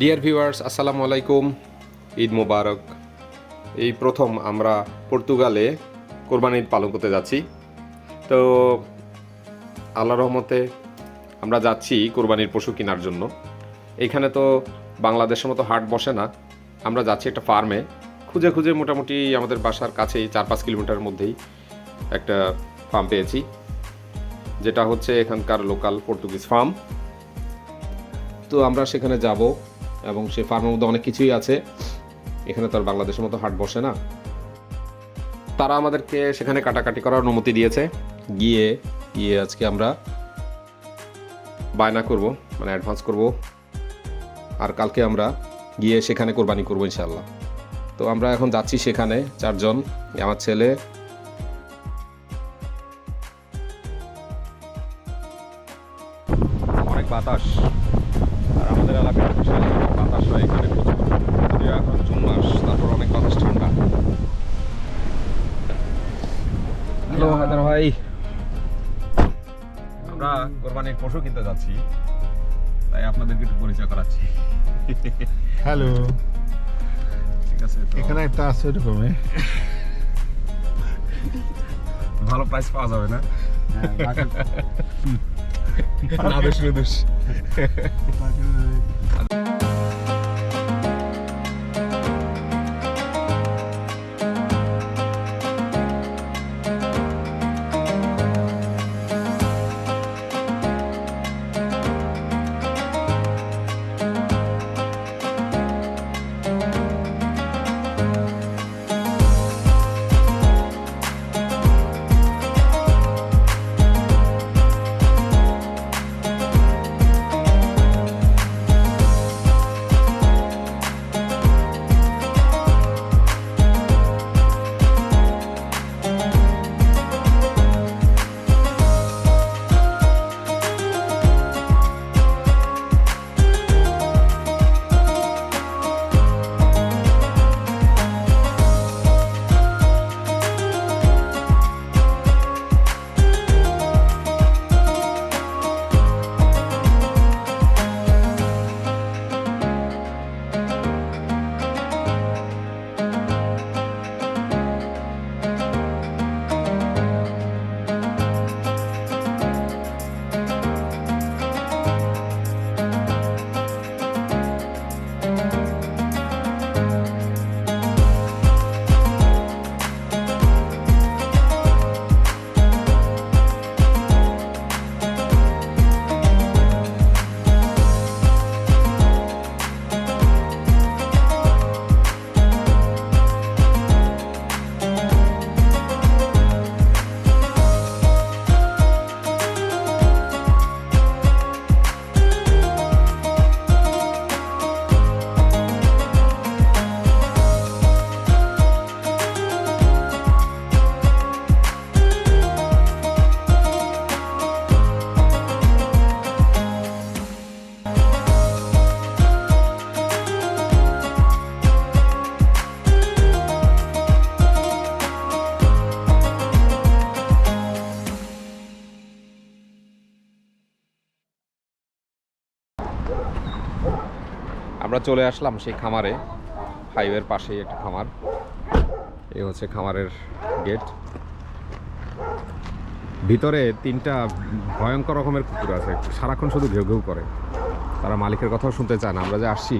Dear viewers আসসালামু আলাইকুম ঈদ মোবারক এই প্রথম আমরা পর্তুগালে কোরবানি ঈদ পালন করতে যাচ্ছি। তো আল্লাহ রহমতে আমরা যাচ্ছি কোরবানির পশু কেনার জন্য। এখানে তো বাংলাদেশের মতো হাট বসে না। আমরা যাচ্ছি একটা ফার্মে। খুঁজে খুঁজে মোটামুটি আমাদের বাসার কাছেই চার পাঁচ কিলোমিটারের মধ্যেই একটা ফার্ম পেয়েছি। যেটা হচ্ছে এখানকার লোকাল পর্তুগিজ ফার্ম। তো আমরা সেখানে যাব। এবং সে ফার্মের মধ্যে অনেক কিছুই আছে। এখানে তো আর বাংলাদেশের মতো হাট বসে না। তারা আমাদেরকে সেখানে কাটাকাটি করার অনুমতি দিয়েছে। গিয়ে গিয়ে আজকে আমরা বায়না করব মানে অ্যাডভান্স করব। আর কালকে আমরা গিয়ে সেখানে কোরবানি করব ইনশাল্লাহ তো আমরা এখন যাচ্ছি সেখানে চারজন, আমার ছেলে পশু কিনতে যাচ্ছি। তাই আপনাদেরকে একটু পরিচয় করাচ্ছি। হ্যালো। ঠিক আছে এখানে একটা আছে এরকমই। ভালো প্রাইস পাওয়া যাবে না? না বেশ রুদুস আমরা চলে আসলাম সেই খামারে হাইওয়ের পাশেই একটা খামার। এই হচ্ছে খামারের গেট ভিতরে তিনটা ভয়ঙ্কর রকমের কুকুর আছে, সারাক্ষণ শুধু ঘেউ ঘেউ করে। তারা মালিকের কথাও শুনতে চায় না, আমরা যে আসছি।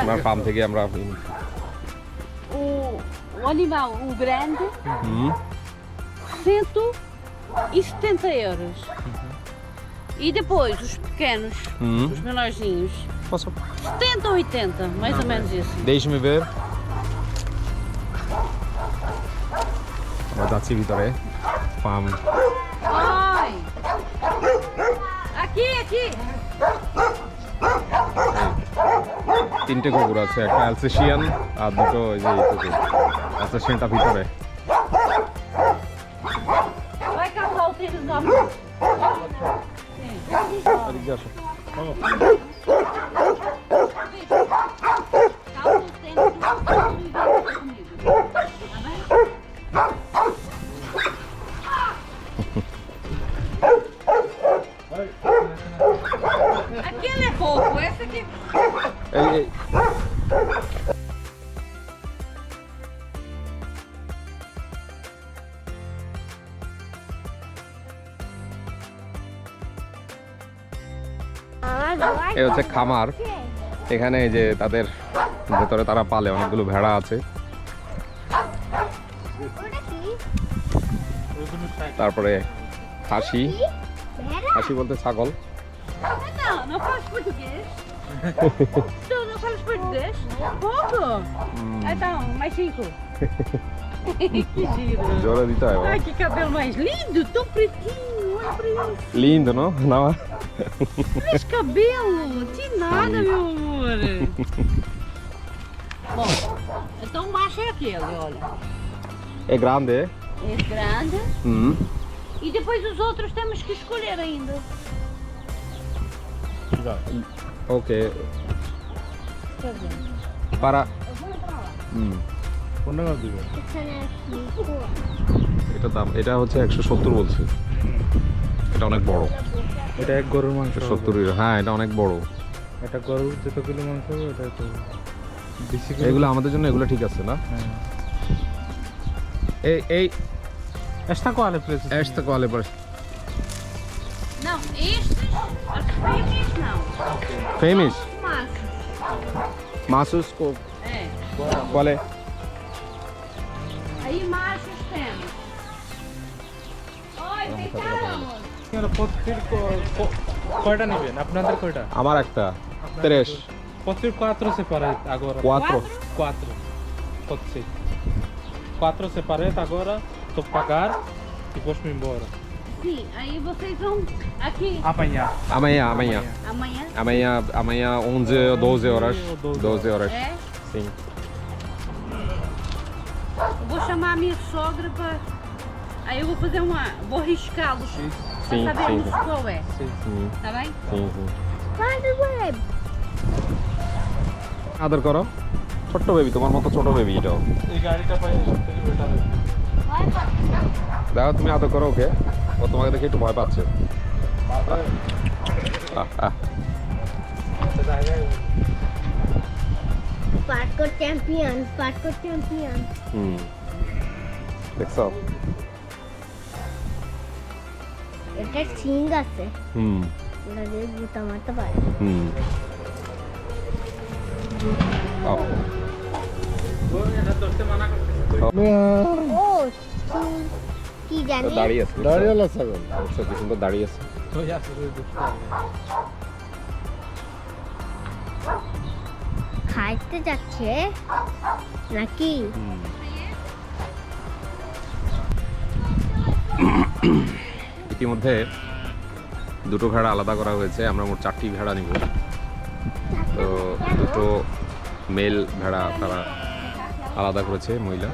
আমরা ফার্ম থেকে আমরা O, o animal, o grande, হুম 170 euros. E depois os pequenos, হুম os menorzinhos, Posso... 70 ou 80, mais ou menos isso. Deixe-me ver. আমরা যাচ্ছি ভিতরে ফার্ম Ai! তিনটে কুকুর আছে একটা অ্যালসেশিয়ান আর দুটো ওই যে এই কুকুর। অ্যালসেশিয়ানটা ভিতরে। আসো। খামার এখানে যে তাদের ভেতরে তারা পালে অনেকগুলো ভেড়া আছে। তারপরে খাসি খাসি বলতে ছাগল। জোরে দিতে হয় olha pra isso. লিন্দ নো না Olha esse cabelo, de nada, meu amor. Bom, então o macho é aquele, olha. এ গ্রান্দে É grande. হুম E depois os outros temos que escolher ainda. Okay Quer ver? পারা Eu vou entrar lá. হুম কোনটা দিবে এটা দাম এটা হচ্ছে একশো সত্তর বলছে এটা অনেক বড়। এটা এক গরুর মাংস 70 হ্যাঁ এটা অনেক বড়। এটা গরুর যত কিলো মাংস এটা তো এগুলো আমাদের জন্য এগুলো ঠিক আছে না? হ্যাঁ। এই এই এস্তা কোয়ালে প্রেস এস্তা কোয়ালে প্রেস। নাও ইস ফেমিস নাও। ফেমিস মাসুস কো কোয়ালে এই মাসুস ফেমিস ওই বিকারামোন আপনারা প্রত্যেক ক- ক- কয়টা নেবেন আপনাদের কয়টা আমার একটা tres Pode ser quatro separado agora. cuatro Quatro. Pode ser. Quatro separado agora. Tô pagar e depois me embora. Sim, aí vocês vão aqui Amanhã. amanhã amanhã amanhã. amanhã amanhã 11 ou 12 horas 12 horas É? sim Eu vou chamar a minha sogra para. Aí eu vou fazer uma. Vou riscá-los. Para sabermos sim. qual é. Hmm Tá bem? হুম হুম আদর করো ছোট্ট baby তোমার মতো ছোট baby এটাও এই গাড়িটা পাই সবথেকে তুমি আদর করো ওকে ও তোমাকে দেখে একটু ভয় পাচ্ছে। পার্কর চ্যাম্পিয়ন পার্কর চ্যাম্পিয়ন হুম দেখছ এটা সিং আছে। হুম। ওটা দিয়ে গুতা মারতে পারে। হুম। ও কি তো জানি দাঁড়িয়ে আছে। দাঁড়িয়ে আছে অবশ্য কি সুন্দর দাঁড়িয়ে আছে। খাইতে যাচ্ছে নাকি? ইতিমধ্যে দুটো ভেড়া আলাদা করা হয়েছে, আমরা মোট চারটি ভেড়া নিব। তো দুটো মেল ভেড়া তারা আলাদা করেছে, মহিলা।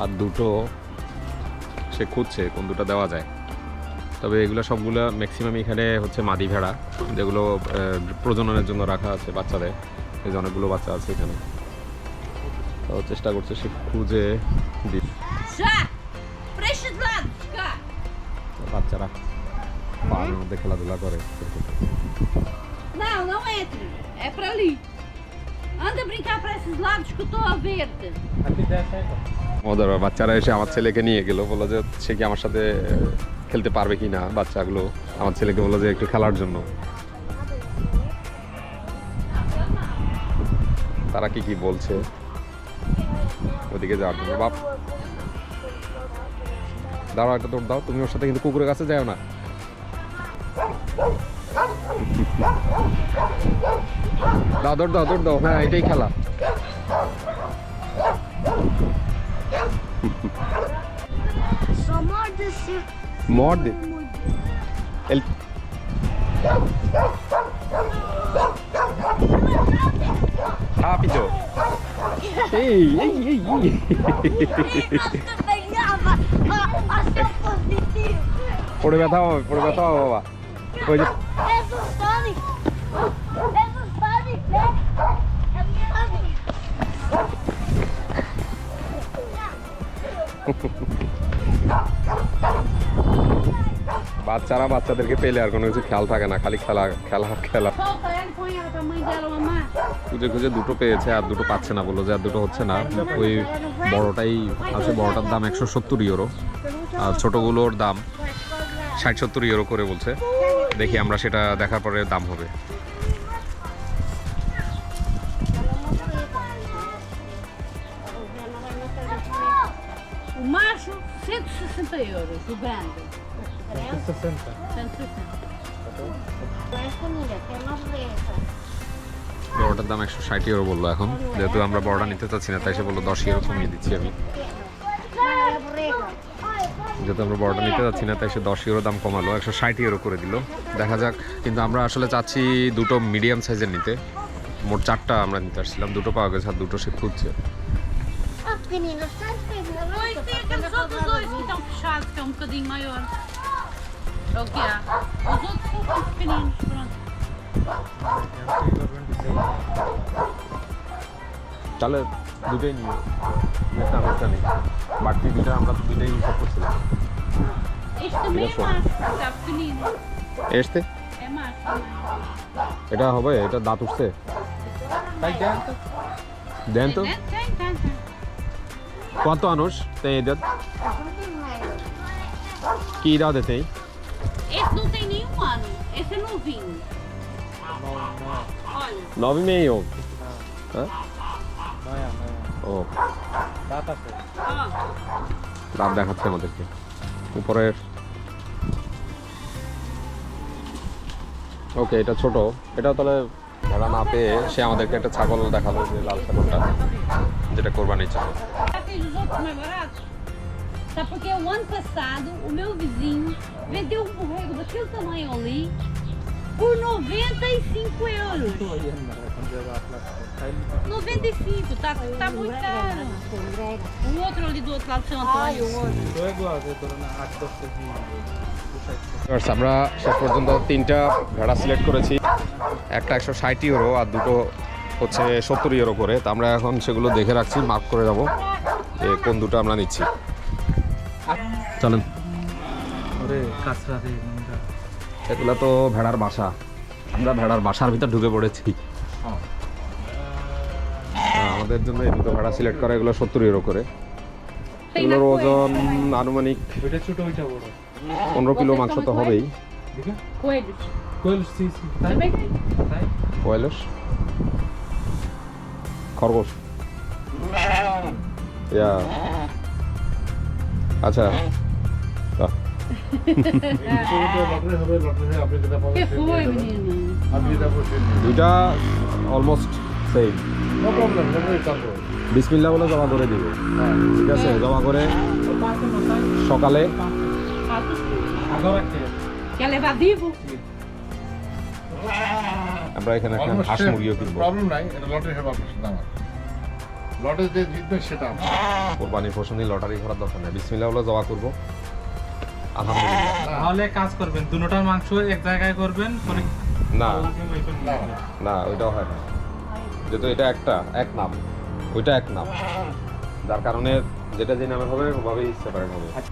আর দুটো সে খুঁজছে কোন দুটো দেওয়া যায়। তবে এগুলো সবগুলো ম্যাক্সিমাম এখানে হচ্ছে মাদি ভেড়া, যেগুলো প্রজননের জন্য রাখা আছে বাচ্চাদের। এই যে অনেকগুলো বাচ্চা আছে এখানে। তো চেষ্টা করছে সে খুঁজে দি মধ্যে খেলাধুলা করে Não, não entre. É para ali. Anda brincar para esses lados que eu estou a ver-te. Aqui desce aí. ওদের বাচ্চারা এসে আমার ছেলেকে নিয়ে গেল বলল যে সে কি আমার সাথে খেলতে পারবে কি না বাচ্চাগুলো আমার ছেলেকে বলল যে একটু খেলার জন্য তারা কি কি বলছে ওদিকে যাওয়ার জন্য বাপ দাঁড়াও একটা দৌড় দাও তুমি ওর সাথে কিন্তু কুকুরের কাছে যাও না দাদর দাদর দাও। হ্যাঁ এটাই খেলা। পড়ে ব্যথা হবে পড়ে ব্যথা হবে বাবা। বাচ্চারা বাচ্চাদেরকে পেলে আর কোনো কিছু খেয়াল থাকে না, খালি খেলা খেলা খেলা. খুঁজে খুঁজে দুটো পেয়েছে আর দুটো পাচ্ছে না বলল যে আর দুটো হচ্ছে না। ওই বড়টাই আছে, বড়টার দাম একশো সত্তর ইউরো আর ছোটোগুলোর দাম ষাট সত্তর ইউরো করে বলছে। দেখি আমরা সেটা দেখার পরে দাম হবে। Macho, 160 euros. O grande, 60 160. বড়টার দাম একশো ষাট ইউরো বলল এখন। যেহেতু আমরা বড়টা নিতে চাচ্ছি না তাই সে বলল দশ ইউরো কমিয়ে দিচ্ছি আমি। যেহেতু আমরা বড়টা নিতে যাচ্ছি না তাই সে দশ ইউরো দাম কমালো একশো ষাট ইউরো করে দিল। দেখা যাক কিন্তু আমরা আসলে চাচ্ছি দুটো মিডিয়াম সাইজের নিতে। মোট চারটা আমরা নিতে আসছিলাম দুটো পাওয়া গেছে আর দুটো সে খুঁজছে। Menino, sai pegando. Pois tem aqueles outros dois que estão fechados, que é um bocadinho maior. É o que há. Os outros são tão pequeninos, pronto. তাহলে দুটোই নিয়ে একটা সমস্যা নেই বাড়তি দুটো আমরা দুটোই হিসাব করছিলাম só. এসতে. এটা হবে এটা দাঁত উঠছে Vai dentro. দেন তো Tem, tem, tem, tem idade que idade tem Esse não tem nenhum ano. Esse é novinho. Olha. nove e meio Não é, não é. ও. দাঁত দেখাচ্ছে আমাদেরকে উপরের ওকে এটা ছোট এটা তাহলে ভেড়া না পেয়ে সে আমাদেরকে একটা ছাগল দেখাল যে লাল ছাগলটা যেটা কোরবানির baratos? Sabe porque o ano passado o meu vizinho vendeu um borrego daquele tamanho ali por 95 euros. Estou aí, Ana, quando eu lá para 95, tá, tá muito caro. O outro ali do outro lado do São Antônio. আমরা শেষ পর্যন্ত তিনটা ভেড়া select করেছি একটা একশো ষাট euro আর দুটো হচ্ছে সত্তর ইউরো করে। তো আমরা এখন সেগুলো দেখে রাখছি মার্ক করে যাব যে কোন দুটো আমরা নিচ্ছি। চলেন। এগুলো তো ভেড়ার বাসা। আমরা ভেড়ার বাসার ভিতর ঢুকে পড়েছি। আমাদের জন্য এই দুটো ভেড়া সিলেক্ট করা এগুলো সত্তর ইউরো করে। এগুলোর ওজন আনুমানিক ওইটা ছোট ওইটা বড়। পনেরো কিলো মাংস তো হবেই। দেখে। খরগোশ। ইয়া। আচ্ছা? দুইটা অলমোস্ট সেম বিসমিল্লা বলে জমা করে দিব। ঠিক আছে? জমা করে সকালে? আমরা এখানে হাঁস মুরগিও কিনবো। প্রবলেম নাই, এটা লটারি হিসেবে আপনার সাথে আমার। লটে যে জিতবে সেটা। কোরবানির পছন্দ লটারি করার দরকার নেই। বিসমিল্লা বলে জমা করব। আলহামদুলিল্লাহ। তাহলে কাজ করবেন। দুটোটার মাংস এক জায়গায় করবেন না। না। ওইটাও হয় না। যেহেতু এটা একটা এক নাম। ওইটা এক নাম। যার কারণে যেটা যে নামে হবে ওভাবেই সেপারেট হবে.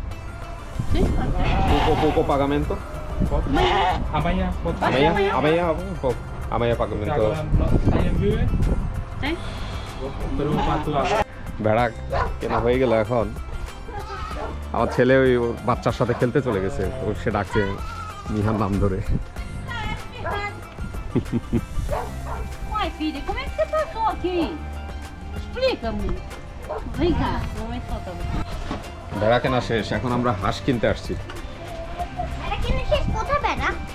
পোকো পোকো পাগামেন্টো Amanhã, আমাইয়া আমাইয়া পো- আমাইয়া পাগামেন্টো? ভেড়া কেনা হয়ে গেল এখন। আমার ছেলে ওই বাচ্চার সাথে খেলতে চলে গেছে তো সে ডাকছে নিহার নাম ধরে. ভেড়া কেনা শেষ এখন আমরা হাঁস কিনতে আসছি।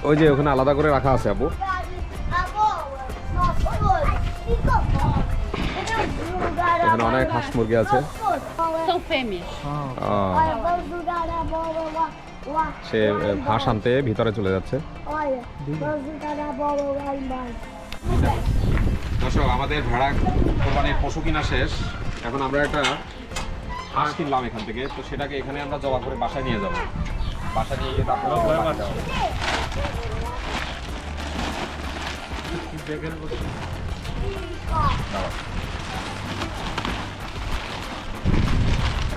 ওই যে ওখানে আলাদা করে রাখা আছে আপু। এখানে অনেক হাঁস মুরগি আছে। সে হাঁস আনতে ভিতরে চলে যাচ্ছে। দর্শক আমাদের ভেড়া কোরবানির পশু কিনা শেষ। এখন আমরা একটা হাঁস কিনলাম এখান থেকে। তো সেটাকে এখানে আমরা জবা করে বাসায় নিয়ে যাব। বাসা নিয়ে গিয়ে তারপরে ভয়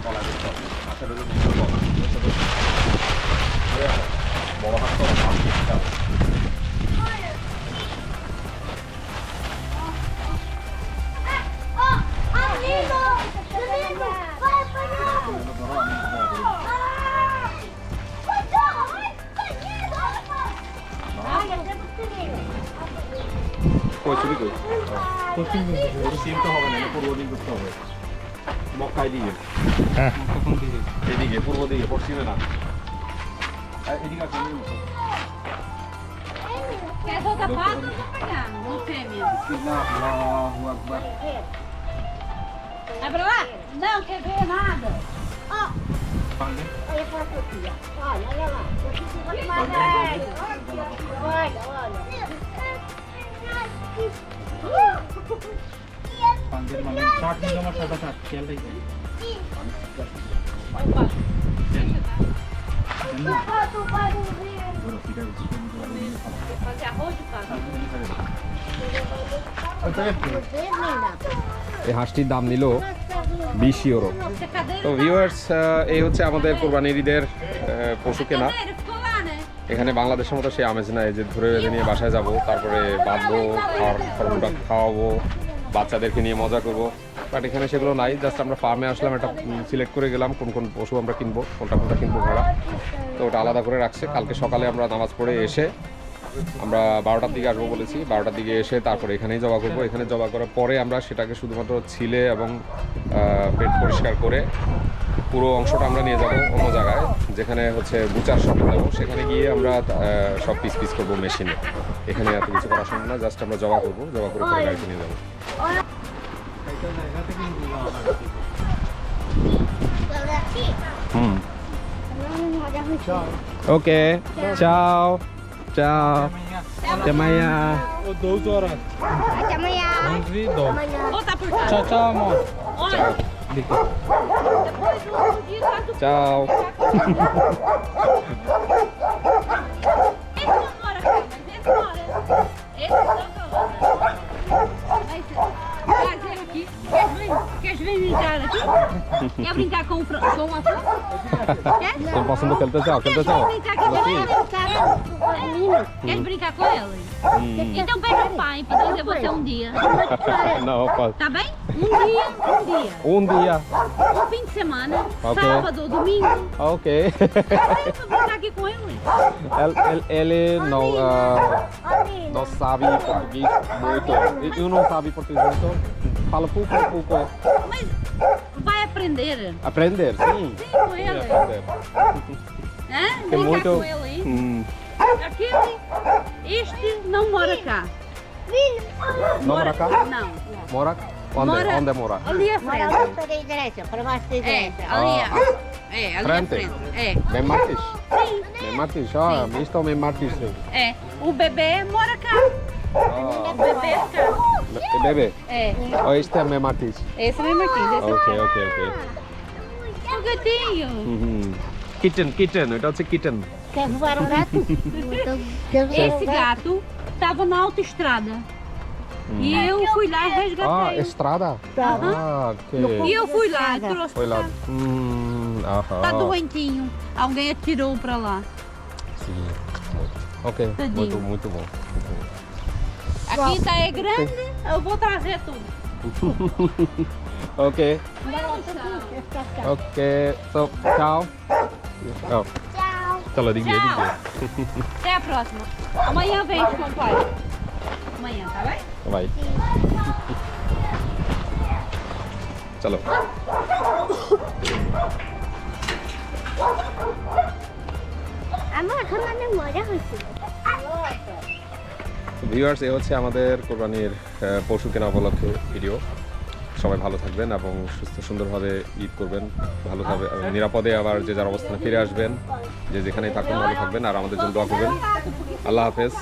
হবে। Oh, amigo! Amigo! Vai, vai, Ah! Cuidado, vai! Ai, eu devo ter কই ছবি কই? কোচিং ওটা সিমটা হবে না, এটা পূর্ব দিক করতে হবে। মক্কায় দিকে। কখন দিকে এদিকে, পূর্ব দিকে, পশ্চিমে না। এই- এদিকে আছে, এদিকে আছে। Quer voltar pato ou pegar? Não fêmea. বিসমিল্লাহ, আল্লাহু আকবার। Vai pra lá? Não, quer ver nada. Olha pra aqui, ó. Olha, olha lá. Eu fico muito mais velho. Olha, olha. পাঞ্জের মানে শার্ট সাদা শার্ট, খেয়াল. এই হাঁসটির দাম নিল বিশ ইউরো তো ভিউয়ার্স এই হচ্ছে আমাদের কোরবানির ঈদের পশু কেনা? এখানে বাংলাদেশের মতো সেই আমেজ নাই যে ধরে বেঁধে নিয়ে বাসায় যাব, তারপরে বাঁধবো খাওয়াবো বাচ্চাদেরকে নিয়ে মজা করব। বাট এখানে সেগুলো নাই জাস্ট আমরা ফার্মে আসলাম, একটা সিলেক্ট করে গেলাম, কোন কোন পশু আমরা কিনবো, কোনটা কোনটা কিনবো ভেড়া। তো ওটা আলাদা করে রাখছে। কালকে সকালে আমরা নামাজ পড়ে এসে, আমরা বারোটার দিকে আসব বলেছি। বারোটার দিকে এসে তারপরে এখানেই জবা করব। এখানে জবা করার পরে আমরা সেটাকে শুধুমাত্র ছিলে এবং পেট পরিষ্কার করে পুরো অংশটা আমরা নিয়ে যাব অন্য জায়গায়, যেখানে হচ্ছে বুচার শপ যাব। সেখানে গিয়ে আমরা সব পিস পিস করব মেশিনে এখানে এত কিছু করা সম্ভব না জাস্ট আমরা জবা করব, জবা করে নিয়ে যাব। এইটা জায়গা থেকে নিয়ে যাওয়া হয় Olha aqui. হুম Não, olha aqui. ওকে চাও চাও তেমাইয়া ও দৌজ ওরা Até amanhã. মন্ত্রী দৌ Amanhã. Ou tá por trás? চা চা মো Olha, দেখো depois do outro dia vocês aqui? Quer brincar com, o, com a Fran? Tá assim, tá assim, Quer? Estão passando aquele desenho, aquele desenho. Quer brincar com ela? Quer brincar com ela? Hum. Então pega o pai pra trazer você um dia. Não, pode. Tá bem? Um dia, um dia. Um dia. Um fim de semana. Ok. sábado ou domingo. ok Vem pra brincar aqui com ele. ele, ele, ele não Menina. não sabe português muito eu não sabe português então fala pouco pouco Mas vai aprender. aprender sim Sim, com ele. aprender Né? É Brincar muito com ele aí. hum, Aquele, este não mora cá. não mora cá Não. mora Onde, Mora onde mora? Ali à frente. Mora para a igreja, para mais da igreja. É, ah, é, ali, à- é, Frente. frente. É. Bem Martins? Bem Martins, ó, oh, isto é o bem Martins. É, o bebê mora cá. Ah. O bebê é O Bebê, É, oh, isto é bem Martins. esse é meu Martins. Esse é Ok, ok, ok. é o gatinho. Uhum. Kitten, kitchen, eu dou-se kitchen. Quer voar um gato? Então, quer voar um Esse gato estava na autoestrada. Hum. E eu fui lá e resgatei. Ah, estrada? Tá. Ah, ok. E eu fui lá, trouxe Foi lá. Hum. Tá doentinho. Alguém atirou para lá. Sim. Ok, muito, muito bom. Muito bom. A quinta é grande, eu vou trazer tudo. ok. Ok, so, tchau. Tchau. Tchau. Tchau. Até a próxima. Amanhã vem com o pai. ভাই। চলো। আমার viewers এ হচ্ছে আমাদের কোরবানির পশু কেনা উপলক্ষে video সবাই ভালো থাকবেন এবং সুস্থ সুন্দরভাবে ঈদ করবেন ভালোভাবে নিরাপদে আবার যে যার অবস্থানে ফিরে আসবেন যে যেখানেই থাকুন ভালো থাকবেন আর আমাদের জন্য দোয়া করবেন। আল্লাহ হাফেজ।